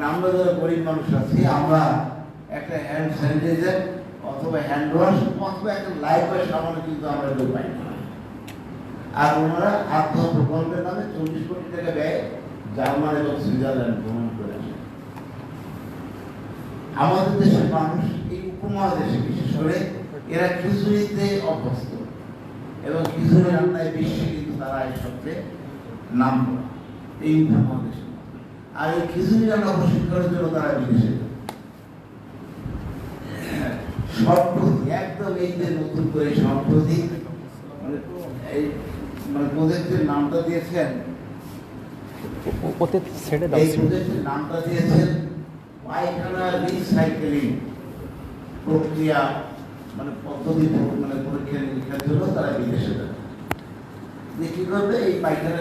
মানে আমরা যারা গরিব মানুষ আছি, আমরা একটা হ্যান্ড স্যানিটাইজার অথবা হ্যান্ড ওয়াশ অথবা একটা লাইফ বয় সাবান কিন্তু আমরা কেউ পাই না। আর ওনারা আত্মহত্যা প্রকল্পের নামে চল্লিশ কোটি টাকা ব্যয় জার্মান এবং সুইজারল্যান্ড ভ্রমণ করে আসে আমাদের দেশের মানুষ এই উপমহাদেশে বিশেষ করে, এরা খিচুড়িতে অভ্যস্ত এবং খিচুড়ি রান্নায় বিশ্বে কিন্তু তারা এই সবচেয়ে নাম এই উপমহাদেশে। আর এই খিচুড়ি রান্না প্রশিক্ষণের জন্য তারা বিদেশে সম্প্রতি একদম এই যে নতুন করে সম্প্রতি মানে এই মানে প্রজেক্টের নামটা দিয়েছেন। ও- ওতে ছেড়ে দাও। এই প্রজেক্টের নামটা দিয়েছেন পায়খানা রিসাইকেলিং প্রক্রিয়া মানে পদ্ধতি মানে পরীক্ষা নিরীক্ষার জন্য তারা বিদেশে যাবে যে কি করবে এই পায়খানা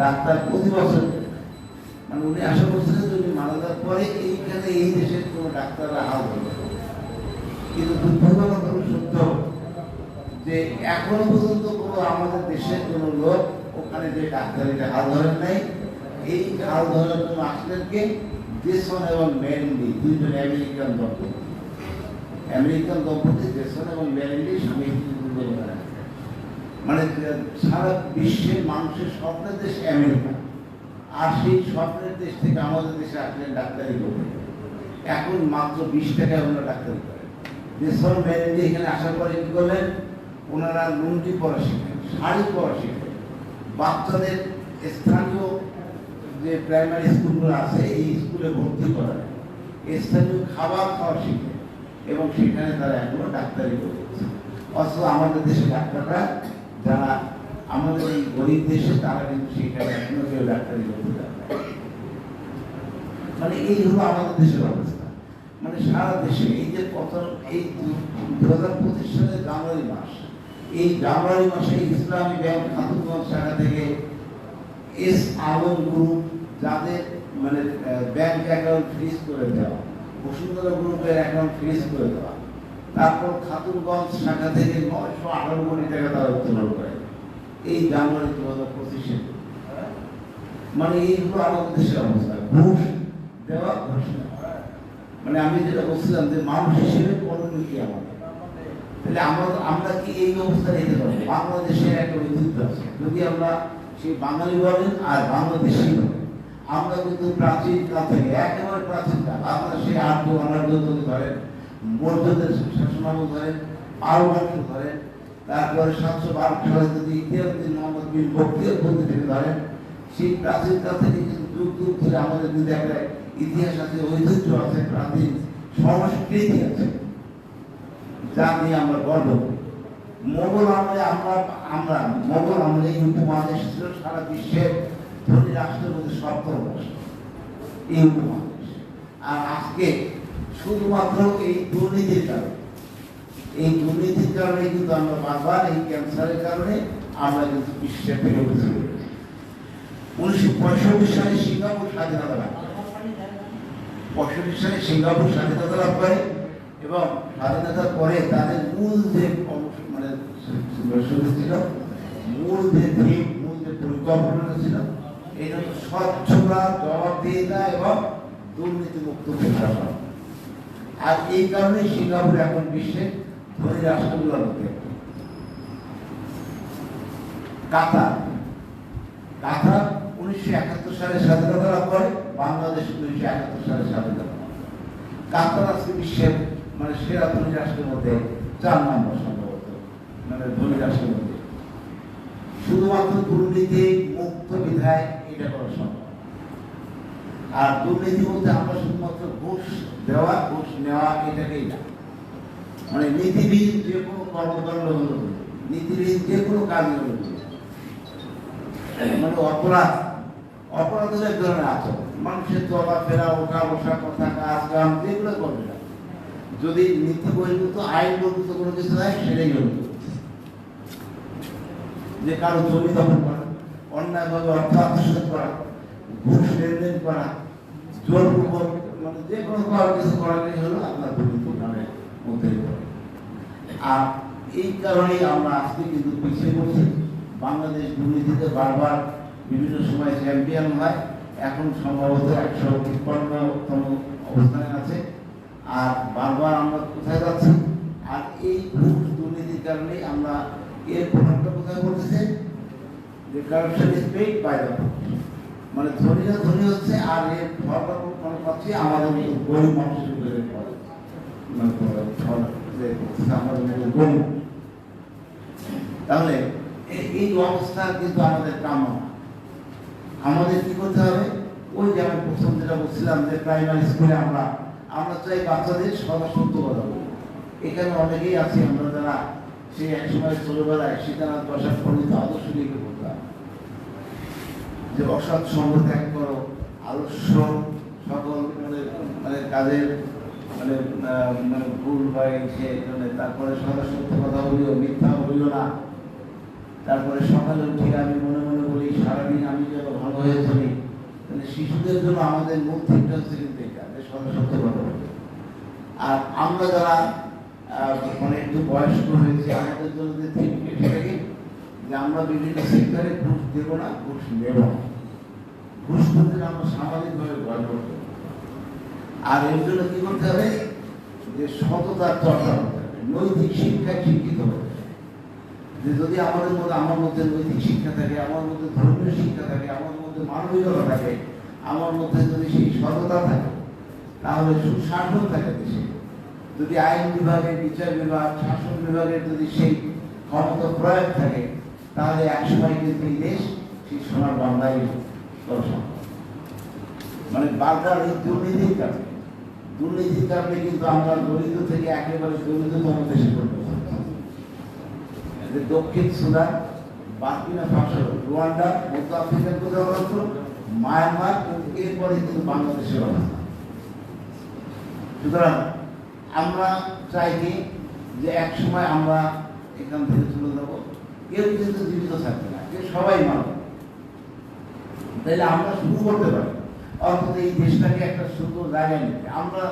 ডাক্তার প্রতি বছর মানে উনি আশা করছিলেন যে উনি মারা যাওয়ার পরে এইখানে এই দেশের কোনো ডাক্তাররা হাল কিন্তু দুর্ভাগ্যবশত সত্য যে এখনও পর্যন্ত কোনো আমাদের দেশের কোনো লোক ওখানে যে ডাক্তারিতে হাল ধরেন নাই, এই হাল ধরার জন্য আসলেন কে? জেসন এবং ম্যারিলি দুইজন আমেরিকান দম্পতি। আমেরিকান দম্পতি জেসন এবং ম্যারিলি স্বামী স্ত্রী দুজন মারা গেছে। মানে সারা বিশ্বের মানুষের স্বপ্নের দেশ আমেরিকা। আর সেই স্বপ্নের দেশ থেকে আমাদের দেশে আসলেন ডাক্তারি করবে এখন মাত্র বিশ টাকায় ওনারা ডাক্তারি করে দেশন ম্যানেজে এখানে আসার পরে কি করলেন? ওনারা লুঙ্গি পরা শিখেন শাড়ি পরা শিখেন বাচ্চাদের স্থানীয় যে প্রাইমারি স্কুলগুলো আছে, এই স্কুলে ভর্তি করায় স্থানীয় খাবার খাওয়া শিখে এবং সেখানে তারা এখনও ডাক্তারি করছে। অথচ আমাদের দেশে ডাক্তাররা যারা আমাদের এই গরিব দেশে, তারা কিন্তু সেখানে এখনও কেউ ডাক্তারি করতে মানে এই হলো আমাদের দেশের অবস্থা। মানে সারা দেশে এই যে কত এই দু হাজার পঁচিশ সালের জানুয়ারি মাস, এই জানুয়ারি মাসে ইসলামী ব্যাংক খাতুনগঞ্জ শাখা থেকে এস আলম গ্রুপ যাদের মানে ব্যাংক অ্যাকাউন্ট ফ্রিজ করে দেওয়া, বসুন্ধরা গ্রুপের অ্যাকাউন্ট ফ্রিজ করে দেওয়া তারপর খাতুনগঞ্জ শাখা থেকে নয়শো আঠারো কোটি টাকা তারা উত্তোলন করে। এই জানুয়ারি দু হাজার পঁচিশে। মানে এইগুলো আমাদের দেশের অবস্থা। ঘুষ দেওয়া ঘুষ মানে আমি যেটা বলছিলাম যে মানুষ হিসেবে করণীয় কি আমাদের তাহলে আমরা আমরা কি এই অবস্থা রেখে পারব বাংলাদেশের একটা ঐতিহ্য আছে। যদি আমরা সেই বাঙালি বলেন আর বাংলাদেশি বলেন, আমরা কিন্তু প্রাচীন কাল থেকে একেবারে প্রাচীন কাল। আমরা সেই আর্য অনার্য যদি ধরেন মৌর্যদের শাসনামল ধরেন পাল বংশ ধরেন তারপরে সাতশো বারো সালে যদি ইতিহাস মোহাম্মদ বিন বক্তিয়ার বলতে থেকে ধরেন সেই প্রাচীন কাল থেকে কিন্তু যুগ যুগ ধরে আমাদের যদি একটা ইতিহাস আছে, ঐতিহ্য আছে, প্রাচীন সংস্কৃতি আছে, যা নিয়ে আমরা গর্ব মোগল আমলে আমরা আমরা, মোগল আমলে এই উপমহাদেশ ছিল সারা বিশ্বের ধনী রাষ্ট্রের মধ্যে সপ্তম এই উপমহাদেশ। আর আজকে শুধুমাত্র এই দুর্নীতির কারণে। এই দুর্নীতির কারণে কিন্তু আমরা বারবার এই ক্যান্সারের কারণে আমরা কিন্তু বিশ্বের থেকে পিছিয়ে উনিশশো পঁয়ষট্টি সালে সিঙ্গাপুর স্বাধীনতা লাভ। পঁয়ষট্টি সালে সিঙ্গাপুর স্বাধীনতা লাভ করে এবং স্বাধীনতার পরে তাদের মূল যে মানে শুরু ছিল, মূল যে থিম, মূল যে পরিকল্পনা ছিল, এটা হলো স্বচ্ছতা জবাবদিহিতা এবং দুর্নীতিমুক্ত প্রশাসন আর এই কারণে সিঙ্গাপুর এখন বিশ্বের ধনী রাষ্ট্রগুলোর মধ্যে কাতার। কাতার উনিশশো একাত্তর সালে স্বাধীনতা লাভ করে, বাংলাদেশ উনিশশো একাত্তর সালে স্বাধীনতা। কাতার আজকে বিশ্বের মানে সেরা ধনী রাষ্ট্রের মধ্যে চার নম্বর সম্ভবত মানে ধনী রাষ্ট্রের মধ্যে। শুধুমাত্র দুর্নীতি মুক্ত বিধায় এটা করা সম্ভব। আর দুর্নীতি বলতে আমরা শুধুমাত্র ঘুষ দেওয়া ঘুষ নেওয়া এটাকেই না মানে নীতিবিহীন যে কোনো কর্মকাণ্ড হলো নীতিবিহীন যে কোনো কাজ হলো মানে অপরাধ অপরাধ এক ধরনের আচরণ। মানুষের চলাফেরা ওঠা, বসা, কথা, কাজ, কাম, যেগুলো করবে না। যদি নীতি বহির্ভূত, আইন বহির্ভূত কোনো কিছু হয় সেটাই হলো। যে কারও জমি দখল করা, অন্যায়ভাবে অর্থ আত্মসাৎ করা, ঘুষ লেনদেন করা জোরপূর্বক মানে যে কোনো করার কিছু করাটাই হলো আপনার দুর্নীতি নামের মধ্যে আর এই কারণেই আমরা আজকে কিন্তু পিছিয়ে পড়ছি। বাংলাদেশ দুর্নীতিতে বারবার বিভিন্ন সময় চ্যাম্পিয়ন হয়। এখন সম্ভবত একশো তিপ্পান্নতম অবস্থানে আছে। আর বারবার আমরা কোথায় যাচ্ছি? আর এই দুর্নীতির কারণেই আমরা এর প্রভাবটা কোথায় পড়তেছে যে কারাপশন ইজ পেইড বাই মানে ধনীরা ধনী হচ্ছে, আর এর মানে পাচ্ছি, আমাদের মতো গরিব মানুষের উপরে ফল মানে ফল- ফল তাহলে, এই অবস্থা কিন্তু আমাদের কাম্য না। আমাদের কি করতে হবে ওই যে আমি প্রথম যেটা বলছিলাম যে প্রাইমারি স্কুলে আমরা আমরা চাই বাচ্চাদের সদা সত্য কথা। এখানে অনেকেই আছি, আমরা যারা সেই এক সময় ছোটবেলায় সীতানাথ বসার পরিণত আদর্শ লিখে পড়তাম যে অসৎ সঙ্গ ত্যাগ করো আলস্য সকল মানে মানে কাজের মানে মানে ভুল হয় সে জন্য তারপরে সদা সত্য কথা বলিও, মিথ্যা বলিও না। তারপরে সকালে উঠে আমি মনে মনে বলি, সারাদিন আমি যেন ভালো হয়ে চলি। তাহলে শিশুদের জন্য আমাদের মূল থিমটা হচ্ছে কিন্তু সদা সত্য কথা। আর আমরা যারা মানে একটু বয়স্ক হয়েছে, আমাদের জন্য যে থিমকে সেটাকে যে আমরা বিভিন্ন সেক্টরে ঘুষ দেবো না ঘুষ নেব না। ঘুষ আমরা সামাজিকভাবে ভয় করতে। আর এর জন্য কি করতে হবে? যে সততার চর্চা নৈতিক শিক্ষায় শিক্ষিত হতে যে যদি আমাদের মধ্যে আমার মধ্যে নৈতিক শিক্ষা থাকে, আমার মধ্যে ধর্মীয় শিক্ষা থাকে, আমার মধ্যে মানবিকতা থাকে, আমার মধ্যে যদি সেই সততা থাকে, তাহলে সুশাসন থাকে দেশে। যদি আইন বিভাগে, বিচার বিভাগ, শাসন বিভাগের যদি সেই ক্ষমতা প্রয়োগ থাকে, তাহলে একসময় কিন্তু এই দেশ, সেই সোনার বাংলায় মানে বারবার এই দুর্নীতির কারণে। দুর্নীতির কারণে কিন্তু আমরা দরিদ্র থেকে একেবারে দরিদ্রতম দেশে। দক্ষিণ সুদান বার্কিনা ফাসো রুয়ান্ডা, মধ্য আফ্রিকার প্রজাতন্ত্র মায়ানমার এরপরে কিন্তু বাংলাদেশের অবস্থা সুতরাং আমরা চাই কি যে এক সময় আমরা এখান থেকে চলে যাব কেউ কিন্তু জীবিত থাকবে না। সবাই মানব তাইলে আমরা শুরু করতে পারি। অন্তত এই দেশটাকে একটা সুন্দর জায়গায় নিতে। আমরা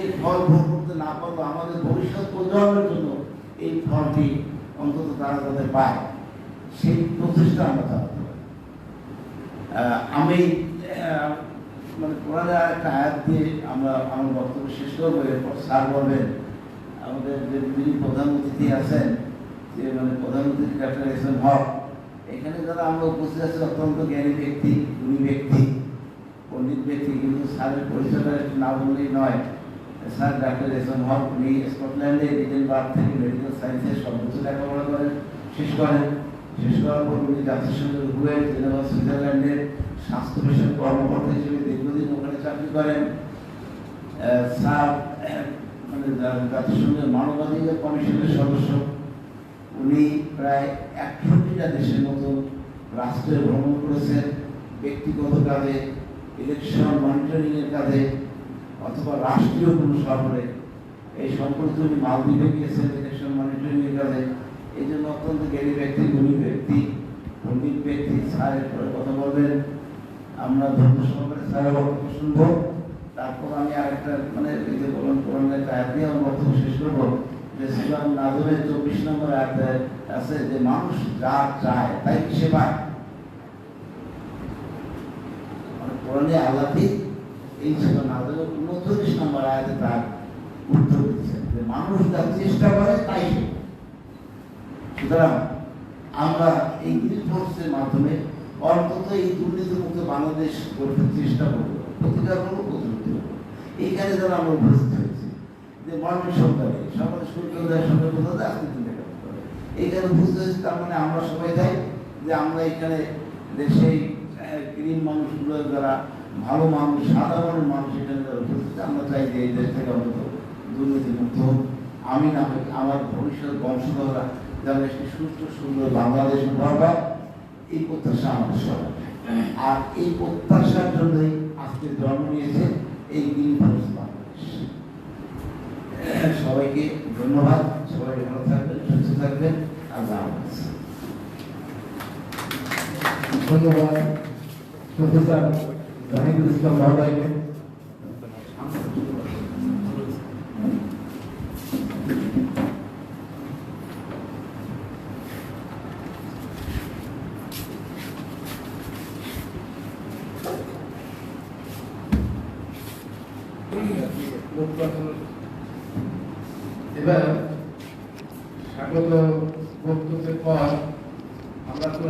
এর ফল ভোগ করতে না পারব আমাদের ভবিষ্যৎ প্রজন্মের জন্য এই ফলটি অন্তত তারা যাতে পায়, সেই প্রচেষ্টা আমরা চালাতে পারি। আমি মানে কোরআনে একটা আয়াত দিয়ে আমরা আমার বক্তব্য শেষ করব। এরপর স্যার বলবেন, আমাদের যে যিনি প্রধান অতিথি আছেন, যে মানে প্রধান অতিথি ডাক্তার এস এম হক এখানে যারা আমরা উপস্থিত আছি অত্যন্ত জ্ঞানী ব্যক্তি গুণী ব্যক্তি, পণ্ডিত ব্যক্তি, কিন্তু স্যারের পরিচয়টা না বললেই নয়। Sir doctor S M Haque, উনি স্কটল্যান্ডে ডিজেনবার্গ থেকে মেডিকেল সায়েন্সের সর্বোচ্চ লেখাপড়া করেন, শেষ করেন। শেষ করার পর উনি জাতিসংঘের হুয়েট জেনেভা, সুইজারল্যান্ডের স্বাস্থ্য বিষয়ক কর্মকর্তা হিসেবে দীর্ঘদিন ওখানে চাকরি করেন। স্যার মানে জাতিসংঘের মানবাধিকার কমিশনের সদস্য। উনি প্রায় একষট্টিটা দেশের মতো রাষ্ট্রে ভ্রমণ করেছেন, ব্যক্তিগত কাজে ইলেকশন মনিটরিং এর কাজে, অথবা রাষ্ট্রীয় কোনো সফরে এই সম্পর্কে উনি মালদ্বীপে গিয়েছেন ইলেকশন মনিটরিং এর কাজে। এই জন্য অত্যন্ত জ্ঞানী ব্যক্তি, গুণী ব্যক্তি পণ্ডিত ব্যক্তি। স্যারের পরে কথা বলবেন। আমরা ধর্ম সহকারে স্যারের বক্তব্য শুনব। তারপর আমি আরেকটা মানে এই যে বললাম কোরআনের আয়াত দিয়ে আমার বক্তব্য শেষ করব। যে সুরান নাজমের চব্বিশ নম্বর আয়াতে আছে যে মানুষ যা চায় তাই সে পায় মানে উনচল্লিশ নম্বর আয়াতে তার উত্তর যে মানুষ চেষ্টা করে তাই সে সুতরাং আমরা এই মাধ্যমে অন্তত এই দুর্নীতিমুক্ত বাংলাদেশ করতে চেষ্টা করব প্রতিকার করব প্রতিরোধ এইখানে যারা আমরা উপস্থিত হয়েছি যে সরকারি কোথাও এইখানে উপস্থিত হয়েছি, তার মানে আমরা সবাই চাই যে আমরা এখানে দেশে গ্রিন মানুষগুলো যারা ভালো মানুষ, সাধারণ মানুষ এখানে যারা উপস্থিত, আমরা চাই যে এই দেশ থেকে অন্তত দুর্নীতিমুক্ত হোক। আমি না হই আমার ভবিষ্যৎ বংশধররা যেন একটি সুস্থ, সুন্দর বাংলাদেশ উপহার এই প্রত্যাশা আমাদের সবার। আর এই প্রত্যাশার জন্যই আজকে জন্ম নিয়েছে এই গ্রিন ফোর্স বাংলাদেশ সবাইকে ধন্যবাদ, সবাই ভালো থাকবেন, সুস্থ থাকবেন। আল্লাহ হাফেজ ধন্যবাদ। প্রফেসর জাহিদুল ইসলাম মহোদয়কে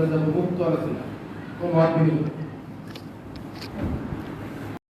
বক্তব্যের যাব মুক্ত আলোচনা কোনো অর্থ